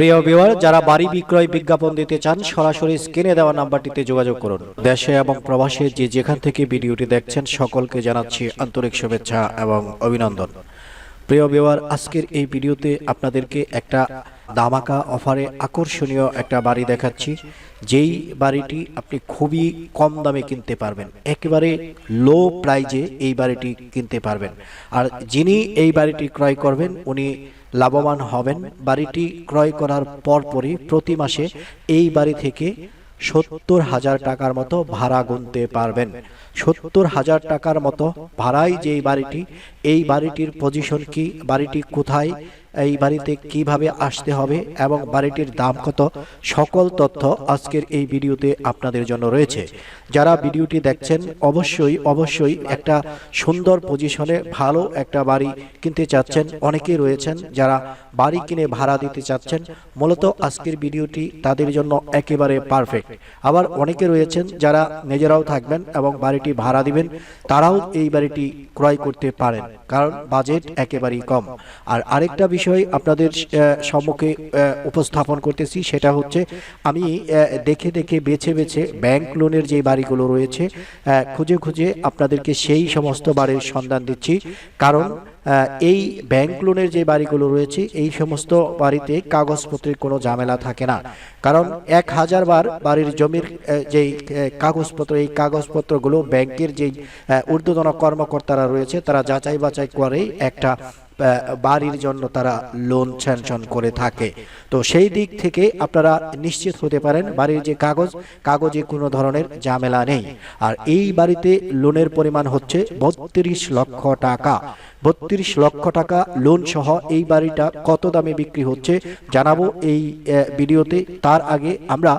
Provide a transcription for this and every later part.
প্রিয় বিওয়ার যারা বাড়ি বিক্রয় বিজ্ঞাপন দিতে চান, সরাসরি স্ক্রিনে দেওয়া নাম্বারটিতে যোগাযোগ করুন। দেশে এবং প্রবাসে যে যেখান থেকে ভিডিওটি দেখছেন, সকলকে জানাচ্ছি আন্তরিক শুভেচ্ছা এবং অভিনন্দন। প্রিয় বিওয়ার আজকের এই ভিডিওতে আপনাদেরকে একটা দামাকা অফারে আকর্ষণীয় একটা বাড়ি দেখাচ্ছি। যেই বাড়িটি আপনি খুবই কম দামে কিনতে পারবেন। একেবারে লো প্রাইজে এই বাড়িটি কিনতে পারবেন। আর যিনি এই বাড়িটি ক্রয় করবেন, উনি লাভবান হবেন। বাড়িটি ক্রয় করার পরপরই প্রতি মাসে এই বাড়ি থেকে সত্তর হাজার টাকার মতো ভাড়া গুনতে পারবেন। সত্তর হাজার টাকার মতো ভাড়াই যেই বাড়িটি, এই বাড়িটির পজিশন কি, বাড়িটি কোথায় এই বাড়িতে কীভাবে আসতে হবে এবং বাড়িটির দাম কত? সকল তথ্য আজকের এই ভিডিওতে আপনাদের জন্য রয়েছে। যারা ভিডিওটি দেখছেন, অবশ্যই অবশ্যই একটা সুন্দর পজিশনে ভালো একটা বাড়ি কিনতে চাচ্ছেন। অনেকেই রয়েছেন যারা বাড়ি কিনে ভাড়া দিতে চাচ্ছেন। মূলত আজকের ভিডিওটি তাদের জন্য একেবারে পারফেক্ট। আবার অনেকে রয়েছেন যারা নিজেরাও থাকবেন এবং বাড়িটি ভাড়া দিবেন, তারাও এই বাড়িটি ক্রয় করতে পারেন, কারণ বাজেট একেবারেই কম। আর আরেকটা আপনাদের সম্মুখে উপস্থাপন করতেছি। সেটা হচ্ছে, আমি দেখে দেখে বেছে বেছে ব্যাংক লোনের যে বাড়িগুলো রয়েছে খুঁজে খুঁজে আপনাদেরকে সেই সমস্ত বাড়ির সন্ধান দিচ্ছি। কারণ এই ব্যাংক লোনের যে বাড়িগুলো রয়েছে, এই সমস্ত বাড়িতে কাগজপত্রের কোনো ঝামেলা থাকে না। কারণ এক হাজার বার বাড়ির জমির যেই কাগজপত্র, এই কাগজপত্রগুলো ব্যাংকের যেই ঊর্ধ্বতন কর্মকর্তারা রয়েছে, তারা যাচাই বাছাই করে একটা বাড়ির জন্য তারা লোন স্যাংশন করে থাকে। তো সেই দিক থেকে আপনারা নিশ্চিত হতে পারেন, বাড়ির যে কাগজ, কাগজে কোনো ধরনের ঝামেলা নেই। আর এই বাড়িতে লোনের পরিমাণ হচ্ছে বত্রিশ লক্ষ টাকা। বত্রিশ লক্ষ টাকা লোন সহ এই বাড়িটা কত দামে বিক্রি হচ্ছে জানাব এই ভিডিওতে। তার আগে আমরা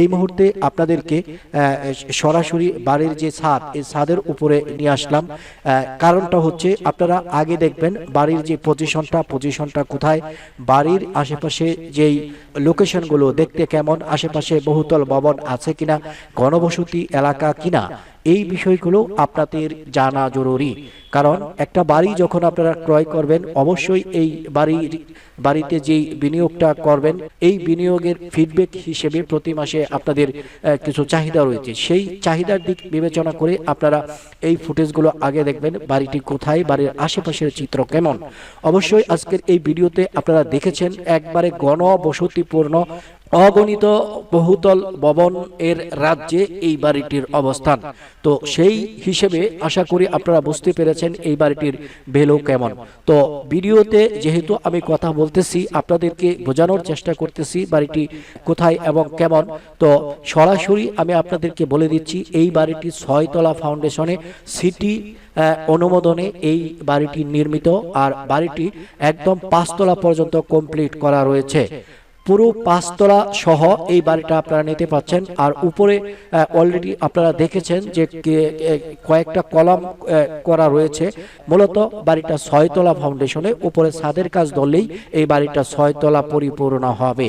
এই মুহূর্তে আপনাদেরকে সরাসরি বাড়ির যে ছাদ, এই ছাদের উপরে নিয়ে আসলাম। কারণটা হচ্ছে আপনারা আগে দেখবেন বাড়ির যে পজিশনটা পজিশনটা কোথায়, বাড়ির আশেপাশে যেই লোকেশনগুলো দেখতে কেমন, আশেপাশে বহুতল ভবন আছে কিনা, ঘনবসতি এলাকা কিনা এই বিষয়গুলো আপনাদের জানা জরুরি। কারণ একটা বাড়ি যখন আপনারা ক্রয় করবেন, অবশ্যই এই বাড়ির, বাড়িতে যেই বিনিয়োগটা করবেন, এই বিনিয়োগের ফিডব্যাক হিসেবে প্রতি মাসে আপনাদের কিছু চাহিদা রয়েছে। সেই চাহিদার দিক বিবেচনা করে আপনারা এই ফুটেজগুলো আগে দেখবেন, বাড়িটি কোথায়, বাড়ির আশেপাশের চিত্র কেমন। অবশ্যই আজকের এই ভিডিওতে আপনারা দেখেছেন, একবারে গণবসতিপূর্ণ অগণিত বহুতল ভবন এর রাজ্যে এই বাড়িটির অবস্থান। তো সেই হিসেবে আশা করি আপনারা বুঝতে পেরেছেন এই বাড়িটির ভ্যালু কেমন। তো ভিডিওতে যেহেতু আমি কথা বলতেছি, আপনাদেরকে বোঝানোর চেষ্টা করতেছি বাড়িটি কোথায় এবং কেমন। তো সরাসরি আমি আপনাদেরকে বলে দিচ্ছি, এই বাড়িটি ছয়তলা ফাউন্ডেশনে সিটি অনুমোদনে এই বাড়িটি নির্মিত। আর বাড়িটি একদম পাঁচতলা পর্যন্ত কমপ্লিট করা রয়েছে। পুরো পাঁচতলা সহ এই বাড়িটা আপনারা নিতে পাচ্ছেন। আর উপরে অলরেডি আপনারা দেখেছেন যে কয়েকটা কলাম করা রয়েছে। মূলত বাড়িটা ছয়তলা ফাউন্ডেশনে উপরে ছাদের কাজ ধরলেই এই বাড়িটা ছয়তলা পরিপূর্ণ হবে।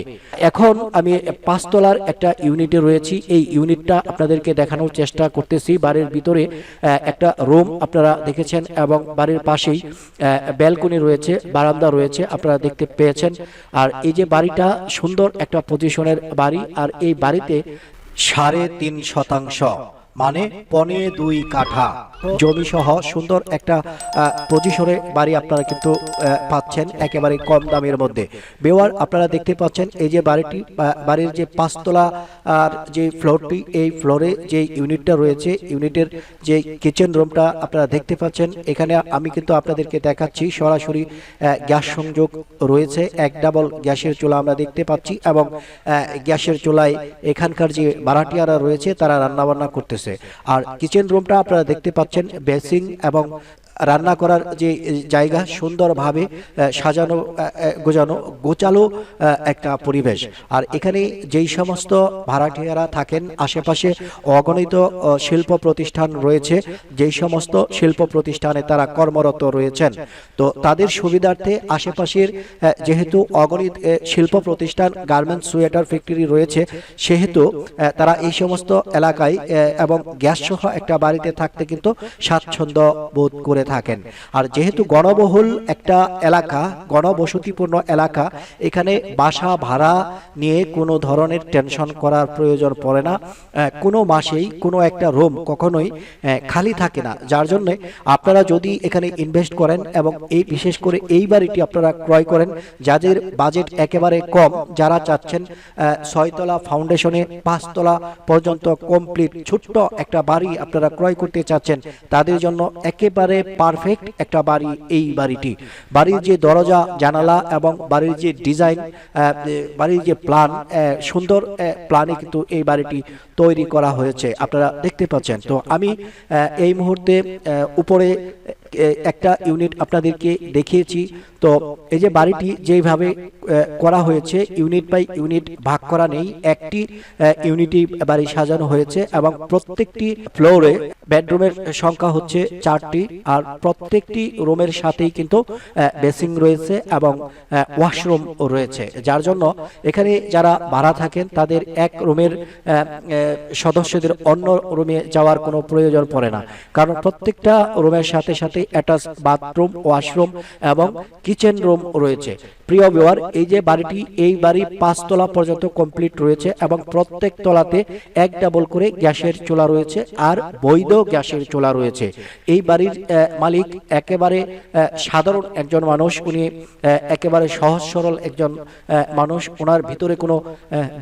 এখন আমি পাঁচতলার একটা ইউনিটে রয়েছি। এই ইউনিটটা আপনাদেরকে দেখানোর চেষ্টা করতেছি। বাড়ির ভিতরে একটা রুম আপনারা দেখেছেন এবং বাড়ির পাশেই ব্যালকনি রয়েছে, বারান্দা রয়েছে, আপনারা দেখতে পেয়েছেন। আর এই যে বাড়িটা সুন্দর একটা পজিশনের বাড়ি আর এই বাড়িতে সাড়ে তিন শতাংশ। মানে পনে দুই কাঠা। জমি সহ সুন্দর একটা পজিশনে বাড়ি আপনারা কিন্তু পাচ্ছেন একেবারে কম দামের মধ্যে। বেওয়ার আপনারা দেখতে পাচ্ছেন, এই যে বাড়িটি বাড়ির যে পাঁচতলা, আর যে ফ্লোরটি, এই ফ্লোরে যে ইউনিটটা রয়েছে, ইউনিটের যে কিচেন রুমটা আপনারা দেখতে পাচ্ছেন। এখানে আমি কিন্তু আপনাদেরকে দেখাচ্ছি, সরাসরি গ্যাস সংযোগ রয়েছে, এক ডাবল গ্যাসের চুলা আমরা দেখতে পাচ্ছি এবং গ্যাসের চুলায় এখানকার যে বারাটিয়ারা রয়েছে, তারা রান্নাবান্না করতেছে। আর কিচেন রুমটা আপনারা দেখতে পাচ্ছেন বেসিং এবং রান্না করার যে জায়গা সুন্দরভাবে সাজানো গোজানো গোচালো একটা পরিবেশ। আর এখানে যেই সমস্ত ভাড়াটিয়ারা থাকেন, আশেপাশে অগণিত শিল্প প্রতিষ্ঠান রয়েছে। যেই সমস্ত শিল্প প্রতিষ্ঠানে তারা কর্মরত রয়েছেন। তো তাদের সুবিধার্থে আশেপাশের যেহেতু অগণিত শিল্প প্রতিষ্ঠান, গার্মেন্টস সোয়েটার ফ্যাক্টরি রয়েছে, সেহেতু তারা এই সমস্ত এলাকায় এবং গ্যাস সহ একটা বাড়িতে থাকতে কিন্তু স্বাচ্ছন্দ্য বোধ করে থাকেন। আর যেহেতু গণবহুল একটা এলাকা, গণবসতিপূর্ণ এলাকা, এখানে বাসা ভাড়া নিয়ে কোনো ধরনের টেনশন করার প্রয়োজন পড়ে না। কোনো মাসেই কোনো একটা রুম কখনোই খালি থাকে না। যার জন্য আপনারা যদি এখানে ইনভেস্ট করেন এবং এই বিশেষ করে এই বাড়িটি আপনারা ক্রয় করেন, যাদের বাজেট একেবারে কম, যারা চাচ্ছেন ছয়তলা ফাউন্ডেশনে পাঁচতলা পর্যন্ত কমপ্লিট ছোট্ট একটা বাড়ি আপনারা ক্রয় করতে চাচ্ছেন, তাদের জন্য একেবারে পারফেক্ট একটা বাড়ি এই বাড়িটি। বাড়ির যে দরজা, জানালা এবং বাড়ির যে ডিজাইন বাড়ির যে প্লান সুন্দর প্ল্যানে কিন্তু এই বাড়িটি তৈরি করা হয়েছে। আপনারা দেখতে পাচ্ছেন। তো আমি এই মুহূর্তে উপরে একটা ইউনিট আপনাদেরকে দেখিয়েছি। তো এই যে বাড়িটি যেভাবে করা হয়েছে ইউনিট বাই ইউনিট ভাগ করা নেই। একটি ইউনিটি বাড়ি সাজানো হয়েছে এবং প্রত্যেকটি ফ্লোরে বেডরুমের সংখ্যা হচ্ছে চারটি আর প্রত্যেকটি রুমের সাথেই কিন্তু বেসিং রয়েছে এবং ওয়াশরুম রয়েছে। যার জন্য এখানে যারা ভাড়া থাকেন, তাদের এক রুমের সদস্যদের অন্য রুমে যাওয়ার কোনো প্রয়োজন পড়ে না। কারণ প্রত্যেকটা রুমের সাথে সাথে অ্যাটাচ বাথরুম, ওয়াশরুম এবং কিচেন রুম রয়েছে। প্রিয় বিওয়ার এই যে বাড়িটি, এই বাড়ি পাঁচতলা পর্যন্ত কমপ্লিট রয়েছে এবং প্রত্যেক তলাতে এক ডাবল করে গ্যাসের চুলা রয়েছে আর বৈধ গ্যাসের চুলা রয়েছে। এই বাড়ির মালিক একেবারে সাধারণ একজন মানুষ, উনি একেবারে সহজ সরল একজন মানুষ। ওনার ভিতরে কোনো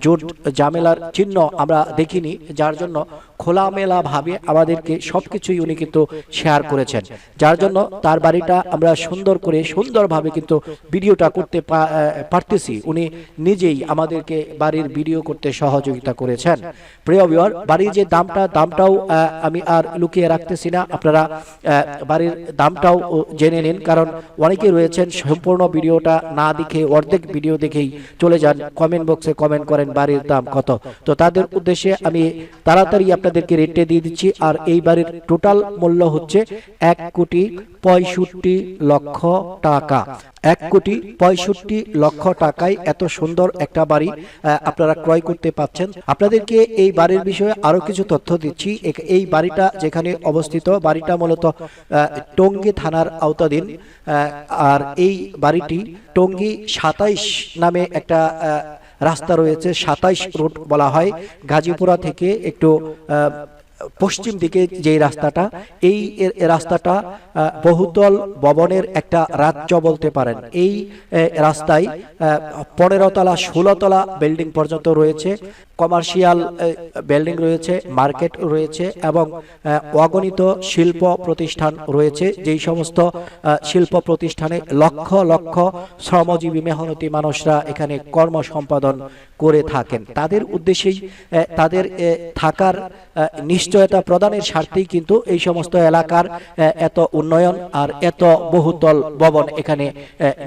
জোট জামেলার চিহ্ন আমরা দেখিনি, যার জন্য খোলামেলা ভাবে আমাদেরকে সবকিছুই উনি কিন্তু শেয়ার করেছেন। যার জন্য তার বাড়িটা আমরা সুন্দর করে, সুন্দরভাবে কিন্তু ভিডিওটা করতে পারতেছি। উনি নিজেই আমাদেরকে বাড়ির ভিডিও করতে সহযোগিতা করেছেন। প্রিয় ভিউয়ার, বাড়ির যে দামটা, দামটাও আমি আর লুকিয়ে রাখতেছি না। আপনারা বাড়ির দামটাও জেনে নিন, কারণ অনেকে রয়েছেন, সম্পূর্ণ ভিডিওটা না দেখে, অর্ধেক ভিডিও দেখেই চলে যান। কমেন্ট বক্সে কমেন্ট করেন বাড়ির দাম কত। তো তাদের উদ্দেশ্যে আমি তাড়াতাড়ি আপনাদেরকে রেটে দিয়ে দিচ্ছি। আর এই বাড়ির টোটাল মূল্য হচ্ছে এক কোটি পঁয়ষট্টি লক্ষ টাকা। এক কোটি পঁয়ষট্টি লক্ষ টাকায় এত সুন্দর একটা বাড়ি আপনারা ক্রয় করতে পাচ্ছেন। আপনাদেরকে এই বাড়ির বিষয়ে আরও কিছু তথ্য দিচ্ছি। এই বাড়িটা যেখানে অবস্থিত, বাড়িটা মূলত টঙ্গী থানার আওতাধীন। আর এই বাড়িটি টঙ্গী সাতাইশ নামে একটা রাস্তা রয়েছে, সাতাইশ রোড বলা হয়। গাজীপুরা থেকে একটু পশ্চিম দিকে যে রাস্তাটা এই রাস্তাটা বহুতল ভবনের একটা রাজ্য বলতে পারেন। এই রাস্তায় পনেরো তলা ষোলো তলা বিল্ডিং পর্যন্ত রয়েছে। কমার্শিয়াল বিল্ডিং রয়েছে মার্কেট রয়েছে এবং অগণিত শিল্প প্রতিষ্ঠান রয়েছে। যেই সমস্ত শিল্প প্রতিষ্ঠানে লক্ষ লক্ষ শ্রমজীবী মেহনতি মানুষরা এখানে কর্ম সম্পাদন করে থাকেন। তাদের উদ্দেশ্যেই তাদের থাকার আহ, নিশ্চয়তা প্রদানের স্বার্থেই কিন্তু এই সমস্ত এলাকার এত উন্নয়ন আর এত বহুতল ভবন এখানে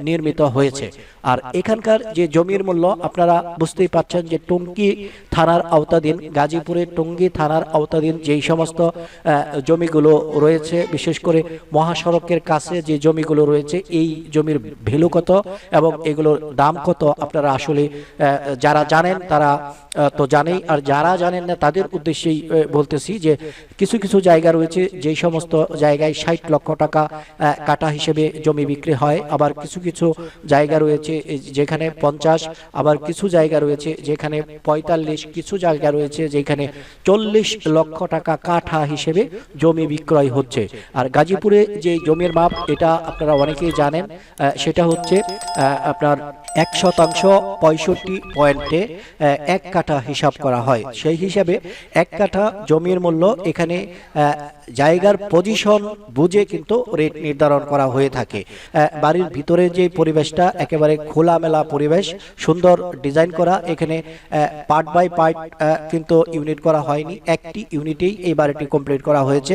নির্মিত হয়েছে। আর এখানকার যে জমির মূল্য আপনারা বুঝতেই পাচ্ছেন যে টঙ্গী থানার আওতাধীন গাজীপুরের টঙ্গী থানার আওতাধীন যেই সমস্ত জমিগুলো রয়েছে বিশেষ করে মহাসড়কের কাছে যে জমিগুলো রয়েছে এই জমির ভ্যালু কত এবং এগুলোর দাম কত আপনারা আসলে যারা জানেন তারা তো জানেই। আর যারা জানেন না তাদের উদ্দেশ্যেই আহ, বলতেছি যে কিছু কিছু জায়গা রয়েছে যেই সমস্ত জায়গায় ষাট লক্ষ টাকা কাটা হিসেবে জমি বিক্রি হয়। আবার কিছু কিছু জায়গা রয়েছে যেখানে পঞ্চাশ, আবার কিছু জায়গা রয়েছে যেখানে পঁয়তাল্লিশ, কিছু জায়গা রয়েছে যেখানে চল্লিশ লক্ষ টাকা কাঠা হিসেবে জমি বিক্রয় হচ্ছে। আর গাজীপুরে যে জমির মাপ, এটা আপনারা অনেকেই জানেন সেটা হচ্ছে আপনার এক শতাংশ পঁয়ষট্টি পয়েন্টে এক কাঠা হিসাব করা হয়। সেই হিসাবে এক কাঠা জমির মূল্য এখানে জায়গার পজিশন বুঝে কিন্তু রেট নির্ধারণ করা হয়ে থাকে। বাড়ির ভিতরে যে পরিবেশটা, একেবারে খোলামেলা পরিবেশ, সুন্দর ডিজাইন করা, এখানে পার্ট বাই পার্ট কিন্তু ইউনিট করা হয়নি। একটি ইউনিটেই এই বাড়িটি কমপ্লিট করা হয়েছে।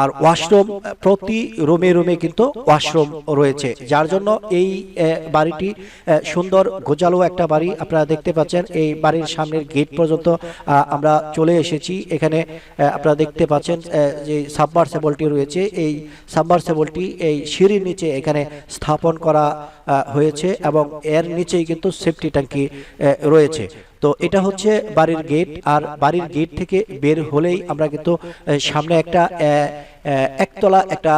আর ওয়াশরুম প্রতি রুমে রুমে কিন্তু ওয়াশরুম রয়েছে। যার জন্য এই বাড়িটি সুন্দর গোজালো একটা বাড়ি। আপনারা দেখতে পাচ্ছেন, এই বাড়ির সামনের গেট পর্যন্ত আমরা চলে এসেছি। এখানে আপনারা দেখতে পাচ্ছেন যে সাবমার্সেবলটি রয়েছে, এই সাবমার্সেবলটি এই সিঁড়ির নিচে এখানে স্থাপন করা হয়েছে এবং এর নিচেই কিন্তু সেফটি ট্যাঙ্কি রয়েছে। তো এটা হচ্ছে বাড়ির গেট, আর বাড়ির গেট থেকে বের হলেই আমরা কিন্তু সামনে একটা একতলা একটা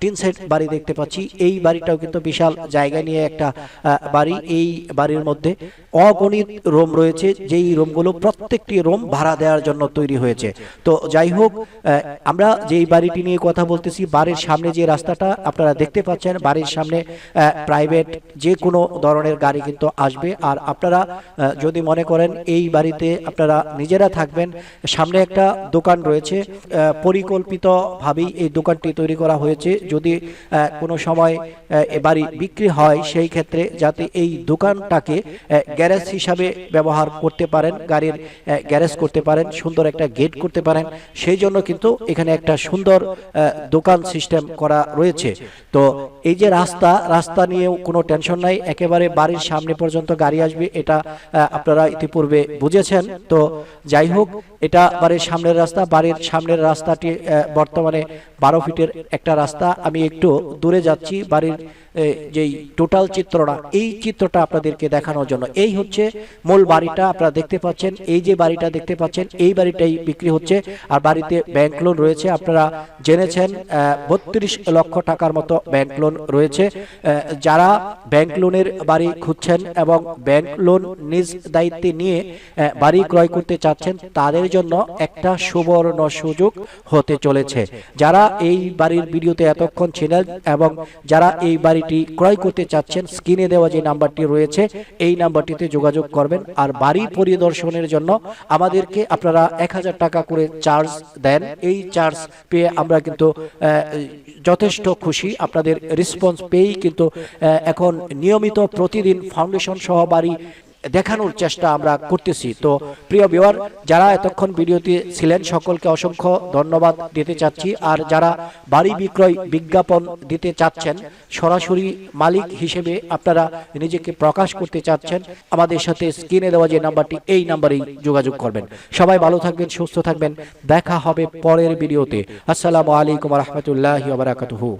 টিন সেট বাড়ি দেখতে পাচ্ছি। এই বাড়িটাও কিন্তু বিশাল জায়গা নিয়ে একটা বাড়ি। এই বাড়ির মধ্যে অগণিত রুম রয়েছে যেই রুমগুলো প্রত্যেকটি রুম ভাড়া দেওয়ার জন্য তৈরি হয়েছে। তো যাই হোক আমরা যেই বাড়িটি নিয়ে কথা বলতেছি বাড়ির সামনে যে রাস্তাটা আপনারা দেখতে পাচ্ছেন বাড়ির সামনে প্রাইভেট যে কোনো ধরনের গাড়ি কিন্তু আসবে। আর আপনারা যদি মনে করেন এই বাড়িতে আপনারা নিজেরা থাকবেন সামনে একটা দোকান রয়েছে আহ, পরিকল্পিতভাবেই এই দোকানটি তৈরি করা হয়েছে। যদি কোনো সময় বাড়ি বিক্রি হয়, সেই ক্ষেত্রে যাতে এই দোকানটাকে গ্যারেজ হিসাবে ব্যবহার করতে পারেন, গাড়ির গ্যারেজ করতে পারেন, সুন্দর একটা গেট করতে পারেন, সেই জন্য কিন্তু এখানে একটা সুন্দর দোকান সিস্টেম করা রয়েছে। তো এই যে রাস্তা রাস্তা নিয়েও কোনো টেনশন নাই, একেবারে বাড়ির সামনে পর্যন্ত গাড়ি আসবে, এটা আপনারা ইতিপূর্বে বুঝেছেন। তো যাই হোক, এটা বাড়ির সামনের রাস্তা, বাড়ির সামনের রাস্তাটি বর্তমানে বারো ফিটের একটা রাস্তা। আমি একটু দূরে যাচ্ছি, বাড়ির যেই টোটাল চিত্রটা, এই চিত্রটা আপনাদেরকে দেখানোর জন্য। এই হচ্ছে মূল বাড়িটা, আপনারা দেখতে পাচ্ছেন, এই যে বাড়িটা দেখতে পাচ্ছেন, এই বাড়িটাই বিক্রি হচ্ছে। আর বাড়িতে ব্যাংক লোন রয়েছে, আপনারা জেনেছেন বত্রিশ লক্ষ টাকার মতো ব্যাংক লোন রয়েছে। যারা ব্যাংক লোনের বাড়ি খুঁজছেন এবং ব্যাংক লোন নিজ দায়িত্বে নিয়ে বাড়ি ক্রয় করতে চাচ্ছেন, তাদের জন্য একটা সুবর্ণ সুযোগ হতে চলেছে। যারা এই বাড়ির ভিডিওতে এতক্ষণ ছিলেন এবং যারা এই বাড়িটি ক্রয় করতে চাচ্ছেন, স্ক্রিনে দেওয়া যে নাম্বারটি রয়েছে, এই নাম্বারটিতে যোগাযোগ করবেন। আর বাড়ি পরিদর্শনের জন্য আমাদেরকে আপনারা এক হাজার টাকা করে চার্জ দেন। এই চার্জ পেয়ে আমরা কিন্তু যথেষ্ট খুশি। আপনাদের রেসপন্স পেয়েই কিন্তু এখন নিয়মিত প্রতিদিন ফাউন্ডেশন সহ বাড়ি দেখানোর চেষ্টা আমরা করতেছি। তো প্রিয় বিওয়ার যারা এতক্ষণ ভিডিওতে ছিলেন, সকলকে অসংখ্য ধন্যবাদ দিতে চাচ্ছি। আর যারা বাড়ি বিক্রয় বিজ্ঞাপন দিতে চাচ্ছেন, সরাসরি মালিক হিসেবে আপনারা নিজেকে প্রকাশ করতে চাচ্ছেন, আমাদের সাথে স্ক্রিনে দেওয়া যে নাম্বারটি, এই নাম্বারেই যোগাযোগ করবেন। সবাই ভালো থাকবেন, সুস্থ থাকবেন। দেখা হবে পরের ভিডিওতে। আসসালামু আলাইকুম রহমতুল্লাহ বারাকাতুহু।